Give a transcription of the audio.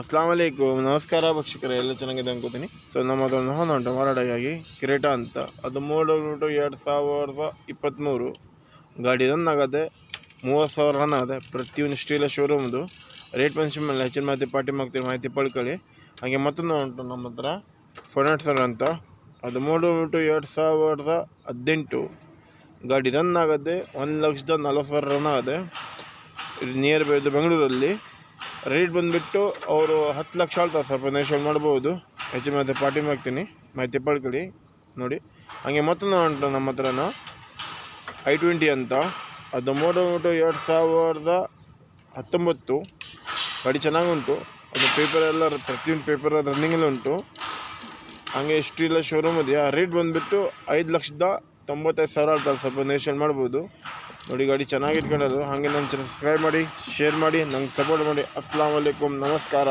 ಅಸ್ಲಾಂ ನಮಸ್ಕಾರ ಭಕ್ಷಕರೇ ಎಲ್ಲ ಚೆನ್ನಾಗಿದೆ ಅನ್ಕೋತೀನಿ. ಸೊ ನಮ್ಮದೊಂದು ಹೊಂದ ಉಂಟು, ಮಾರಾಟಕ್ಕಾಗಿ ಕಿರೀಟ ಅಂತ. ಅದು ಮೂಡು ಎರಡು ಸಾವಿರದ ಇಪ್ಪತ್ತ್ಮೂರು ಗಾಡಿ ರನ್ ಆಗದೆ, ಮೂವತ್ತು ಸಾವಿರ ರನ್ ಆಗದೆ, ಪ್ರತಿಯೊಂದು ಸ್ಟೀಲ ಶೋರೂಮ್ದು ರೇಟ್ ಮೆನ್ಷನ್ ಮೇಲೆ ಹೆಚ್ಚಿನ ಮಾಹಿತಿ, ಪಾರ್ಟಿ ಮಾಡ್ತೀವಿ ಮಾಹಿತಿ ಪಡ್ಕೊಳ್ಳಿ. ಹಾಗೆ ಮತ್ತೊಂದು ಉಂಟು ನಮ್ಮ ಹತ್ರ ಫೊನೆಟ್ ಸರ್ ಅಂತ. ಅದು ಮೂರು ಟು ಎರಡು ಸಾವಿರದ ಹದಿನೆಂಟು. ಗಾಡಿ ರನ್ ಆಗದೆ, ಒಂದು ಲಕ್ಷದ ನಲ್ವತ್ತು ಸಾವಿರ ರನ್ ಆಗದೆ ನಿಯರ್ ಬೈ ಬೆಂಗಳೂರಲ್ಲಿ ರೇಟ್ ಬಂದುಬಿಟ್ಟು ಅವರು ಹತ್ತು ಲಕ್ಷ ಹೇಳ್ತಾರೆ ಸ್ವಲ್ಪ ನೆಗೋಷಿಯೇಟ್ ಮಾಡ್ಬೋದು. ಹೆಚ್ಚು ಮತ್ತೆ ಪಾರ್ಟಿ ಮಾಡ್ತೀನಿ. ಮಾಹಿತಿ ಪಡ್ಕೊಳ್ಳಿ, ನೋಡಿ. ಹಾಗೆ ಮತ್ತೊಂದು ಉಂಟು ನಮ್ಮ ಹತ್ರನ. ಐ ಟ್ವೆಂಟಿ ಅಂತ. ಅದು ಮೋಟೋ ಮೋಟೋ ಎರಡು ಸಾವಿರದ ಹತ್ತೊಂಬತ್ತು. ಗಾಡಿ ಚೆನ್ನಾಗುಂಟು ಅದು ಪೇಪರ್ ಎಲ್ಲ, ಪ್ರತಿಯೊಂದು ಪೇಪರ್ ರನ್ನಿಂಗಲ್ಲಿ ಉಂಟು. ಹಾಗೆ ಸ್ಟೀಲ ಶೋರೂಮ್ ಇದೆಯಾ ರೇಟ್ ಬಂದುಬಿಟ್ಟು ಐದು ಲಕ್ಷದ ತೊಂಬತ್ತೈದು ಸಾವಿರ ಆಗ್ತದೆ ಸ್ವಲ್ಪ ನೇಷನ್ ಮಾಡ್ಬೋದು. ನೋಡಿ, ಗಾಡಿ ಚೆನ್ನಾಗಿ ಇಟ್ಕೊಂಡದು ಹಾಗೆ ನನ್ನ ಸಬ್ಸ್ಕ್ರೈಬ್ ಮಾಡಿ ಶೇರ್ ಮಾಡಿ, ನಂಗೆ ಸಪೋರ್ಟ್ ಮಾಡಿ. ಅಸ್ಲಾಂ ವಲೈಕುಮ್ ನಮಸ್ಕಾರ.